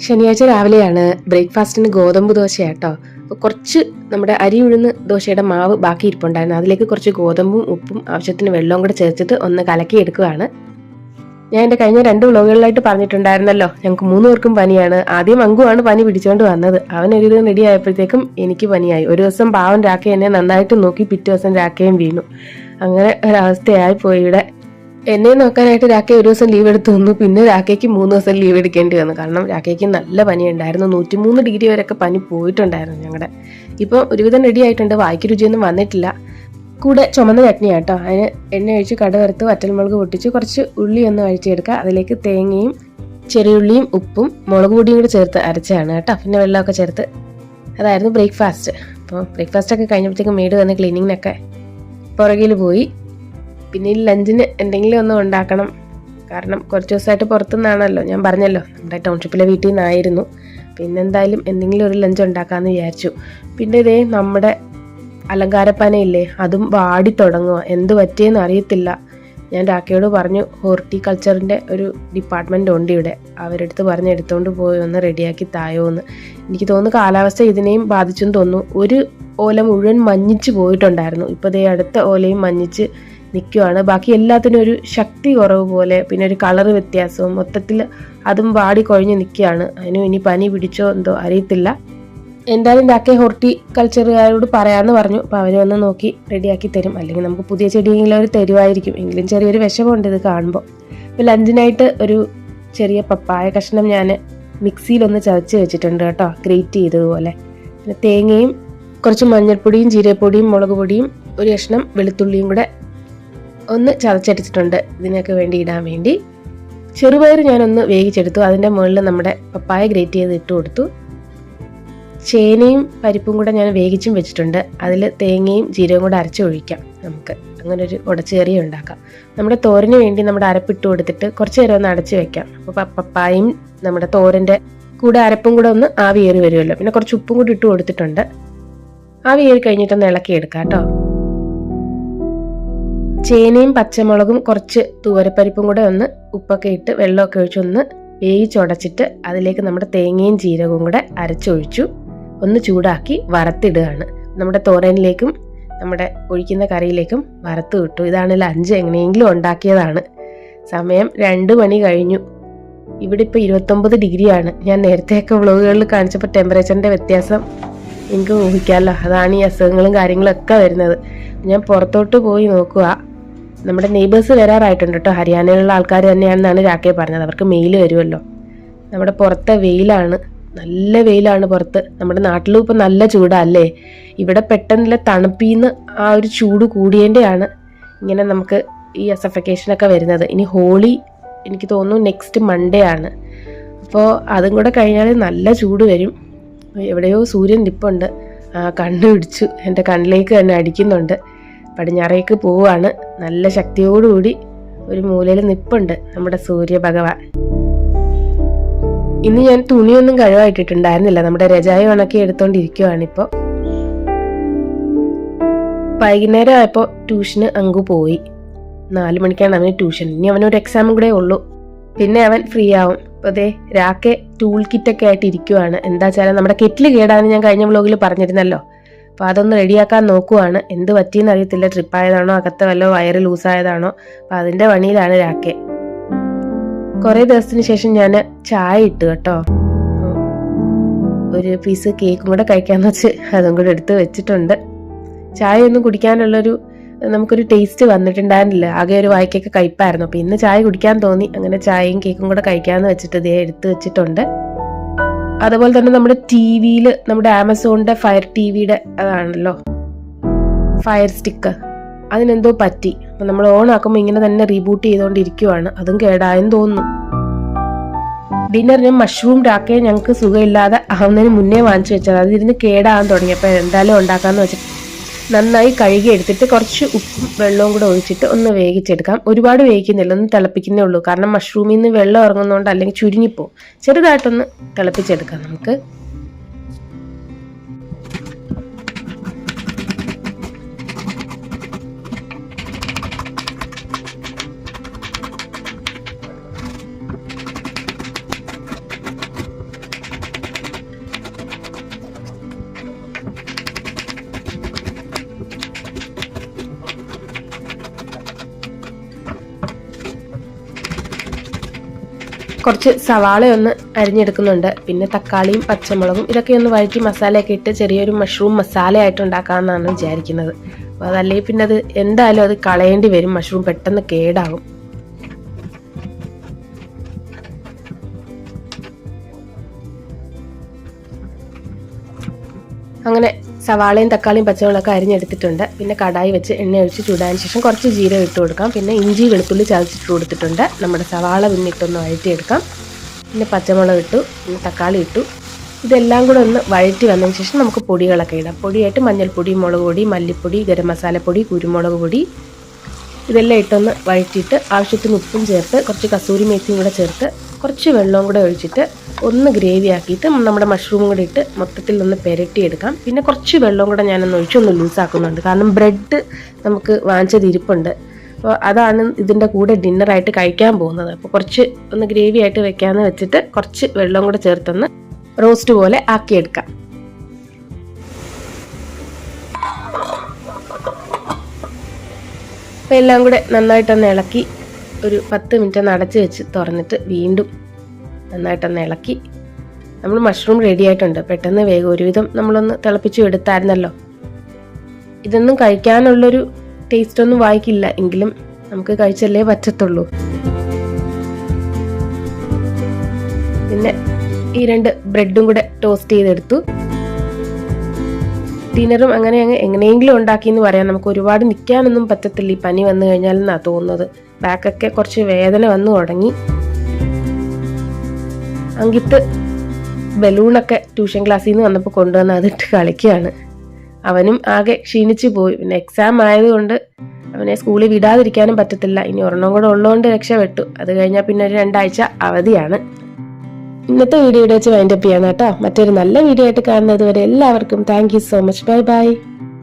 ശനിയാഴ്ച രാവിലെയാണ് ബ്രേക്ക്ഫാസ്റ്റിന് ഗോതമ്പ് ദോശയാട്ടോ കുറച്ച് നമ്മുടെ അരി ഉഴുന്ന് ദോശയുടെ മാവ് ബാക്കി ഇരിപ്പുണ്ടായിരുന്നു. അതിലേക്ക് കുറച്ച് ഗോതമ്പും ഉപ്പും ആവശ്യത്തിന് വെള്ളവും കൂടെ ചേർത്തിട്ട് ഒന്ന് കലക്കി എടുക്കുകയാണ് ഞാൻ എന്റെ കഴിഞ്ഞ രണ്ട് വ്ളോഗുകളിലായിട്ട് പറഞ്ഞിട്ടുണ്ടായിരുന്നല്ലോ ഞങ്ങൾക്ക് മൂന്ന് പേർക്കും പനിയാണ്. ആദ്യം അങ്കുവാണ് പനി പിടിച്ചുകൊണ്ട് വന്നത്. അവൻ ഒരു ദിവസം റെഡി ആയപ്പോഴത്തേക്കും എനിക്ക് പനിയായി. ഒരു ദിവസം പാവൻ രാക്ക എന്നെ നന്നായിട്ട് നോക്കി പിറ്റേ ദിവസം രാക്കയും വീണു. അങ്ങനെ ഒരവസ്ഥയായി പോയി ഇവിടെ. എന്നെ നോക്കാനായിട്ട് രാഖി ഒരു ദിവസം ലീവ് എടുത്തു തന്നു പിന്നെ രാഖയ്ക്ക് മൂന്ന് ദിവസം ലീവ് എടുക്കേണ്ടി വന്നു. കാരണം രാഖയ്ക്ക് നല്ല പനി ഉണ്ടായിരുന്നു. നൂറ്റിമൂന്ന് ഡിഗ്രി വരെയൊക്കെ പനി പോയിട്ടുണ്ടായിരുന്നു ഞങ്ങളുടെ ഇപ്പോൾ ഒരുവിധം റെഡി ആയിട്ടുണ്ട്. വായിക്ക് രുചിയൊന്നും വന്നിട്ടില്ല. കൂടെ ചുമന്ന ചട്നി കേട്ടോ അതിന് എണ്ണ ഒഴിച്ച് കട വറുത്ത് വറ്റൽമുളക് പൊട്ടിച്ച് കുറച്ച് ഉള്ളി ഒന്ന് അഴിച്ചെടുക്കുക. അതിലേക്ക് തേങ്ങയും ചെറിയുള്ളിയും ഉപ്പും മുളക് പൊടിയും കൂടി ചേർത്ത് അരച്ചാണ് കേട്ടോ. പിന്നെ വെള്ളമൊക്കെ ചേർത്ത് അതായിരുന്നു ബ്രേക്ക്ഫാസ്റ്റ് അപ്പോൾ ബ്രേക്ക്ഫാസ്റ്റ് ഒക്കെ കഴിഞ്ഞപ്പോഴത്തേക്കും മേട് വന്ന് ക്ലീനിങ്ങിനൊക്കെ പുറകിൽ പോയി. പിന്നെ ഈ ലഞ്ചിന് എന്തെങ്കിലും ഒന്ന് ഉണ്ടാക്കണം. കാരണം കുറച്ച് ദിവസമായിട്ട് പുറത്തുനിന്നാണല്ലോ. ഞാൻ പറഞ്ഞല്ലോ നമ്മുടെ ടൗൺഷിപ്പിലെ വീട്ടിൽ നിന്നായിരുന്നു. പിന്നെ എന്തായാലും എന്തെങ്കിലും ഒരു ലഞ്ച് ഉണ്ടാക്കാമെന്ന് വിചാരിച്ചു. പിന്നെ ഇതേ നമ്മുടെ അലങ്കാരപ്പനയില്ലേ അതും വാടി തുടങ്ങുക എന്ത് പറ്റിയെന്ന് അറിയത്തില്ല. ഞാൻ രാക്കയോട് പറഞ്ഞു ഹോർട്ടിക്കൾച്ചറിന്റെ ഒരു ഡിപ്പാർട്ട്മെന്റ് ഉണ്ട് ഇവിടെ. അവരെടുത്ത് പറഞ്ഞ് എടുത്തുകൊണ്ട് പോയി ഒന്ന് റെഡിയാക്കി തായോ എന്ന്. എനിക്ക് തോന്നുന്നു കാലാവസ്ഥ ഇതിനെയും ബാധിച്ചെന്ന് തോന്നുന്നു. ഒരു ഓല മുഴുവൻ മഞ്ഞിച്ച് പോയിട്ടുണ്ടായിരുന്നു. ഇപ്പോൾ ദേ അടുത്ത ഓലയും മഞ്ഞിച്ച് നിൽക്കുവാണ് ബാക്കി എല്ലാത്തിനും ഒരു ശക്തി കുറവ് പോലെ പിന്നെ ഒരു കളർ വ്യത്യാസവും മൊത്തത്തിൽ അതും വാടി കുഴഞ്ഞ് നിൽക്കുകയാണ് അതിനും ഇനി പനി പിടിച്ചോ എന്തോ അറിയത്തില്ല. എന്തായാലും രാക്കെ ഹോർട്ടിക്കൾച്ചറുകാരോട് പറയാമെന്ന് പറഞ്ഞു. അപ്പോൾ അവർ വന്ന് നോക്കി റെഡിയാക്കി തരും. അല്ലെങ്കിൽ നമുക്ക് പുതിയ ചെടിയെങ്കിലും അവർ തരുമായിരിക്കും. എങ്കിലും ചെറിയൊരു വിഷമമുണ്ട് ഇത് കാണുമ്പോൾ. ഇപ്പോൾ ലഞ്ചിനായിട്ട് ഒരു ചെറിയ പപ്പായ കഷ്ണം ഞാൻ മിക്സിയിലൊന്ന് ചതച്ച് വെച്ചിട്ടുണ്ട് കേട്ടോ. ഗ്രേറ്റ് ചെയ്തതുപോലെ. പിന്നെ തേങ്ങയും കുറച്ച് മഞ്ഞൾപ്പൊടിയും ജീരപ്പൊടിയും മുളക് പൊടിയും ഒരു കഷ്ണം വെളുത്തുള്ളിയും കൂടെ ഒന്ന് ചതച്ചെടുത്തിട്ടുണ്ട് ഇതിനൊക്കെ വേണ്ടി ഇടാൻ വേണ്ടി. ചെറുപയർ ഞാനൊന്ന് വേവിച്ചെടുത്തു. അതിന്റെ മുകളിൽ നമ്മുടെ പപ്പായ ഗ്രേറ്റ് ചെയ്ത് ഇട്ട് കൊടുത്തു. ചേനയും പരിപ്പും കൂടെ ഞാൻ വേവിച്ചും വെച്ചിട്ടുണ്ട്. അതിൽ തേങ്ങയും ജീരകവും കൂടെ അരച്ചൊഴിക്കാം നമുക്ക്. അങ്ങനെ ഒരു ഉടച്ചേറി ഉണ്ടാക്കാം. നമ്മുടെ തോരന് വേണ്ടി നമ്മുടെ അരപ്പിട്ട് കൊടുത്തിട്ട് കുറച്ച് നേരം ഒന്ന് അടച്ച് വെക്കാം. അപ്പോൾ പപ്പായും നമ്മുടെ തോരന്റെ കൂടെ അരപ്പും കൂടെ ഒന്ന് ആവിയേറി വരുമല്ലോ. പിന്നെ കുറച്ച് ഉപ്പും കൂടി ഇട്ട് കൊടുത്തിട്ടുണ്ട്. ആവിയേറി കഴിഞ്ഞിട്ടൊന്ന് ഇളക്കി എടുക്കാം കേട്ടോ. ചേനയും പച്ചമുളകും കുറച്ച് തൂവരപ്പരിപ്പും കൂടെ ഒന്ന് ഉപ്പൊക്കെ ഇട്ട് വെള്ളമൊക്കെ ഒഴിച്ചൊന്ന് വേവിച്ചുടച്ചിട്ട് അതിലേക്ക് നമ്മുടെ തേങ്ങയും ജീരകവും കൂടെ അരച്ചൊഴിച്ചു. ഒന്ന് ചൂടാക്കി വറുത്തിടുകയാണ്. നമ്മുടെ തോരനിലേക്കും നമ്മുടെ ഒഴിക്കുന്ന കറിയിലേക്കും വറുത്ത് വിട്ടു ഇതാണ് ലഞ്ച് എങ്ങനെയെങ്കിലും ഉണ്ടാക്കിയതാണ്. സമയം രണ്ട് മണി കഴിഞ്ഞു. ഇവിടെ ഇപ്പോൾ ഇരുപത്തൊമ്പത് ഡിഗ്രിയാണ്. ഞാൻ നേരത്തെയൊക്കെ വ്ളോഗുകളിൽ കാണിച്ചപ്പോൾ ടെമ്പറേച്ചറിന്റെ വ്യത്യാസം എനിക്ക് ഊഹിക്കാമല്ലോ. അതാണ് ഈ അസുഖങ്ങളും കാര്യങ്ങളൊക്കെ വരുന്നത്. ഞാൻ പുറത്തോട്ട് പോയി നോക്കുക. നമ്മുടെ നെയ്ബേഴ്സ് വരാറായിട്ടുണ്ട് കേട്ടോ. ഹരിയാനയിലുള്ള ആൾക്കാർ തന്നെയാണെന്നാണ് രാക്കേ പറഞ്ഞത്. അവർക്ക് മെയിൽ വരുമല്ലോ. നമ്മുടെ പുറത്തെ വെയിലാണ് നല്ല വെയിലാണ് പുറത്ത്. നമ്മുടെ നാട്ടിലും ഇപ്പം നല്ല ചൂടല്ലേ? ഇവിടെ പെട്ടെന്നുള്ള തണുപ്പിന്ന് ആ ഒരു ചൂട് കൂടിയതിന്റെയാണ് ഇങ്ങനെ നമുക്ക് ഈ അസഫക്കേഷനൊക്കെ വരുന്നത്. ഇനി ഹോളി എനിക്ക് തോന്നുന്നു നെക്സ്റ്റ് മൺഡേ ആണ്. അപ്പോൾ അതും കൂടെ കഴിഞ്ഞാൽ നല്ല ചൂട് വരും. എവിടെയോ സൂര്യൻ നിപ്പുണ്ട്. കണ്ണു പിടിച്ചു. എന്റെ കണ്ണിലേക്ക് തന്നെ അടിക്കുന്നുണ്ട്. പടിഞ്ഞാറേക്ക് പോവുകയാണ് നല്ല ശക്തിയോടുകൂടി ഒരു മൂലയിൽ നിപ്പുണ്ട് നമ്മുടെ സൂര്യഭഗവാൻ. ഇന്ന് ഞാൻ തുണിയൊന്നും കഴിവായിട്ടിട്ടുണ്ടായിരുന്നില്ല. നമ്മുടെ രജായ ഉണക്കി എടുത്തോണ്ടിരിക്കുവാണ് ഇപ്പോൾ വൈകുന്നേരം ആയപ്പോൾ ട്യൂഷന് അങ്കു പോയി. നാല് മണിക്കാണ് അവന് ട്യൂഷൻ. ഇനി അവനൊരു എക്സാമും കൂടെ ഉള്ളൂ. പിന്നെ അവൻ ഫ്രീ ആവും. അപ്പോൾ അതെ രാക്കെ ടൂൾ കിറ്റൊക്കെ ആയിട്ട് ഇരിക്കുവാണ്. എന്താ വെച്ചാൽ നമ്മുടെ കെറ്റിൽ കേടാന്ന് ഞാൻ കഴിഞ്ഞ വ്ലോഗിൽ പറഞ്ഞിരുന്നല്ലോ. അപ്പോൾ അതൊന്ന് റെഡിയാക്കാൻ നോക്കുവാണ്. എന്ത് പറ്റിയെന്ന് അറിയത്തില്ല. ട്രിപ്പായതാണോ അകത്തെ വല്ലോ വയറ് ലൂസായതാണോ അപ്പം അതിന്റെ പണിയിലാണ് രാക്കെ കുറേ ദിവസത്തിന് ശേഷം ഞാൻ ചായ ഇട്ടു കേട്ടോ. ഒരു പീസ് കേക്കും കൂടെ കഴിക്കാന്ന് വെച്ച് അതും കൂടെ എടുത്ത് വെച്ചിട്ടുണ്ട്. ചായ ഒന്നും കുടിക്കാനുള്ളൊരു നമുക്കൊരു ടേസ്റ്റ് വന്നിട്ടുണ്ടായിരുന്നില്ല. ആകെ ഒരു വായിക്കൊക്കെ കഴിപ്പായിരുന്നു അപ്പോൾ ഇന്ന് ചായ കുടിക്കാൻ തോന്നി. അങ്ങനെ ചായയും കേക്കും കൂടെ കഴിക്കാമെന്ന് വെച്ചിട്ട് ഇതേ എടുത്ത് വെച്ചിട്ടുണ്ട്. അതുപോലെ തന്നെ നമ്മുടെ ടി വിയിൽ നമ്മുടെ ആമസോണിന്റെ ഫയർ ടി വിയുടെ അതാണല്ലോ. Fire stick. അതിനെന്തോ പറ്റി. നമ്മൾ ഓൺ ആക്കുമ്പോൾ ഇങ്ങനെ തന്നെ റീബൂട്ട് ചെയ്തുകൊണ്ടിരിക്കുവാണ് അതും കേടായെന്ന് തോന്നുന്നു. ഡിന്നറിന് മഷ്റൂം രാക്കയെ ഞങ്ങൾക്ക് സുഖമില്ലാതെ ആവുന്നതിന് മുന്നേ വാങ്ങിച്ചു വെച്ചത്. അതിരുന്ന് കേടാകാൻ തുടങ്ങി. അപ്പോൾ എന്തായാലും ഉണ്ടാക്കാമെന്ന് വെച്ചിട്ട് നന്നായി കഴുകി എടുത്തിട്ട് കുറച്ച് ഉപ്പും വെള്ളവും കൂടെ ഒഴിച്ചിട്ട് ഒന്ന് വേവിച്ചെടുക്കാം. ഒരുപാട് വേവിക്കുന്നില്ല ഒന്ന് തിളപ്പിക്കുന്നേ ഉള്ളൂ. കാരണം മഷ്റൂമിൽ നിന്ന് വെള്ളം ഇറങ്ങുന്നതുകൊണ്ട് അല്ലെങ്കിൽ ചുരുങ്ങിപ്പോവും. ചെറുതായിട്ടൊന്ന് തിളപ്പിച്ചെടുക്കാം നമുക്ക്. കുറച്ച് സവാള ഒന്ന് അരിഞ്ഞെടുക്കുന്നുണ്ട്. പിന്നെ തക്കാളിയും പച്ചമുളകും ഇതൊക്കെ ഒന്ന് വഴറ്റി മസാലയൊക്കെ ഇട്ട് ചെറിയൊരു മഷ്റൂം മസാലയായിട്ട് ഉണ്ടാക്കാമെന്നാണ് വിചാരിക്കുന്നത്. അപ്പോൾ അതല്ലെങ്കിൽ പിന്നെ അത് എന്തായാലും അത് കളയേണ്ടി വരും. മഷ്റൂം പെട്ടെന്ന് കേടാകും. അങ്ങനെ സവാളയും തക്കാളിയും പച്ചമുളകൊക്കെ അരിഞ്ഞെടുത്തിട്ടുണ്ട്. പിന്നെ കടായി വെച്ച് എണ്ണ ഒഴിച്ച് ചൂടാൻ ശേഷം കുറച്ച് ജീരകം ഇട്ട് കൊടുക്കാം. പിന്നെ ഇഞ്ചി വെളുത്തുള്ളി ചതച്ചിട്ട് കൊടുത്തിട്ടുണ്ട്. നമ്മുടെ സവാള പിന്നെ ഇട്ടൊന്ന് വഴറ്റിയെടുക്കാം. പിന്നെ പച്ചമുളക് ഇട്ടു പിന്നെ തക്കാളി ഇട്ടു. ഇതെല്ലാം കൂടെ ഒന്ന് വഴറ്റി വന്നതിന് ശേഷം നമുക്ക് പൊടികളൊക്കെ ഇടാം. പൊടിയായിട്ട് മഞ്ഞൾപ്പൊടി മുളക് പൊടി മല്ലിപ്പൊടി ഗരം മസാലപ്പൊടി കുരുമുളക് പൊടി. ഇതെല്ലാം ഇട്ടൊന്ന് വഴറ്റിയിട്ട് ആവശ്യത്തിന് ഉപ്പും ചേർത്ത് കുറച്ച് കസൂരി മേത്തിയും കൂടെ ചേർത്ത് കുറച്ച് വെള്ളവും കൂടെ ഒഴിച്ചിട്ട് ഒന്ന് ഗ്രേവി ആക്കിയിട്ട് നമ്മുടെ മഷ്റൂം കൂടെ ഇട്ട് മൊത്തത്തിൽ ഒന്ന് പെരട്ടിയെടുക്കാം. പിന്നെ കുറച്ച് വെള്ളവും കൂടെ ഞാനൊന്ന് ഒഴിച്ചൊന്ന് ലൂസാക്കുന്നുണ്ട് കാരണം ബ്രെഡ് നമുക്ക് വാങ്ങിച്ചത് ഇരിപ്പുണ്ട്. അപ്പോൾ അതാണ് ഇതിന്റെ കൂടെ ഡിന്നറായിട്ട് കഴിക്കാൻ പോകുന്നത്. അപ്പോൾ കുറച്ച് ഒന്ന് ഗ്രേവി ആയിട്ട് വെക്കാമെന്ന് വെച്ചിട്ട് കുറച്ച് വെള്ളം കൂടെ ചേർത്തൊന്ന് റോസ്റ്റ് പോലെ ആക്കിയെടുക്കാം. അപ്പോൾ എല്ലാം കൂടെ നന്നായിട്ടൊന്ന് ഇളക്കി ഒരു പത്ത് മിനിറ്റ് ഒന്ന് അടച്ച് വെച്ച് തുറന്നിട്ട് വീണ്ടും നന്നായിട്ടൊന്ന് ഇളക്കി. നമ്മൾ മഷ്റൂം റെഡി ആയിട്ടുണ്ട്. പെട്ടെന്ന് വേഗം ഒരുവിധം നമ്മളൊന്ന് തിളപ്പിച്ചു എടുത്തായിരുന്നല്ലോ. ഇതൊന്നും കഴിക്കാനുള്ളൊരു ടേസ്റ്റ് ഒന്നും വായിക്കില്ല. എങ്കിലും നമുക്ക് കഴിച്ചല്ലേ പറ്റത്തുള്ളൂ. പിന്നെ ഈ രണ്ട് ബ്രെഡും കൂടെ ടോസ്റ്റ് ചെയ്തെടുത്തു. ഡിന്നറും അങ്ങനെ അങ്ങ് എങ്ങനെയെങ്കിലും ഉണ്ടാക്കി എന്ന് പറയാം. നമുക്ക് ഒരുപാട് നിൽക്കാനൊന്നും പറ്റത്തില്ല. ഈ പനി വന്നു കഴിഞ്ഞാൽ എന്നാണ് തോന്നുന്നത് ബാക്കൊക്കെ കുറച്ച് വേദന വന്നു തുടങ്ങി. അങ്കിത്ത് ബലൂണൊക്കെ ട്യൂഷൻ ക്ലാസ്സിൽ നിന്ന് വന്നപ്പോൾ കൊണ്ടുവന്ന് അതിട്ട് കളിക്കുകയാണ് അവനും ആകെ ക്ഷീണിച്ചു പോയി. പിന്നെ എക്സാം ആയതുകൊണ്ട് അവനെ സ്കൂളിൽ വിടാതിരിക്കാനും പറ്റത്തില്ല. ഇനി ഒരെണ്ണം കൂടെ ഉള്ളതുകൊണ്ട് രക്ഷപ്പെട്ടു. അത് കഴിഞ്ഞാൽ പിന്നെ ഒരു രണ്ടാഴ്ച അവധിയാണ്. ഇന്നത്തെ വീഡിയോ വെച്ച് വൈൻഡപ്പ് ചെയ്യാൻ കേട്ടോ മറ്റൊരു നല്ല വീഡിയോ ആയിട്ട് കാണുന്നത് വരെ എല്ലാവർക്കും thank so much bye bye